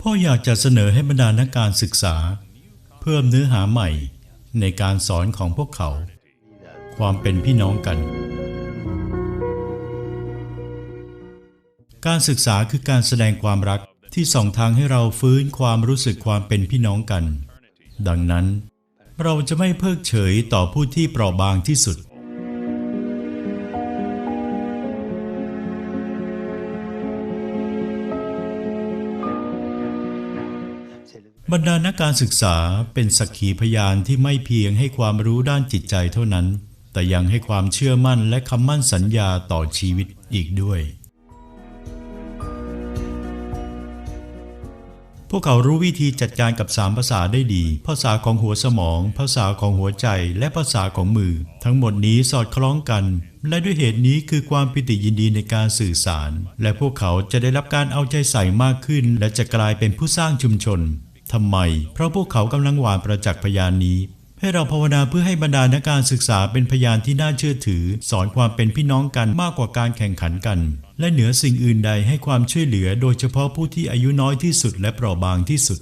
พ่ออยากจะเสนอให้บรรดานักการศึกษา เพิ่มเนื้อหาใหม่ในการสอนของพวกเขา ความเป็นพี่น้องกัน การศึกษาคือการแสดงความรักที่ส่องทางให้เราฟื้นความรู้สึกความเป็นพี่น้องกัน ดังนั้น เราจะไม่เพิกเฉยต่อผู้ที่เปราะบางที่สุด บรรดานักการศึกษาเป็นสักขีพยานที่ไม่เพียงให้ความรู้ด้านจิตใจเท่านั้น แต่ยังให้ความเชื่อมั่นและคำมั่นสัญญาต่อชีวิตอีกด้วย พวกเขารู้วิธีจัดการกับสามภาษาได้ดี ภาษาของหัวสมอง ภาษาของหัวใจ และภาษาของมือ ทั้งหมดนี้สอดคล้องกัน และด้วยเหตุนี้คือความปิติยินดีในการสื่อสาร และพวกเขาจะได้รับการเอาใจใส่มากขึ้น และจะกลายเป็นผู้สร้างชุมชนทำไม เพราะพวกเขากำลังหวานประจักษ์พยานนี้ ให้เราภาวนาเพื่อให้บรรดานักการศึกษาเป็นพยานที่น่าเชื่อถือ สอนความเป็นพี่น้องกันมากกว่าการแข่งขันกัน และเหนือสิ่งอื่นใดให้ความช่วยเหลือโดยเฉพาะผู้ที่อายุน้อยที่สุดและเปราะบางที่สุด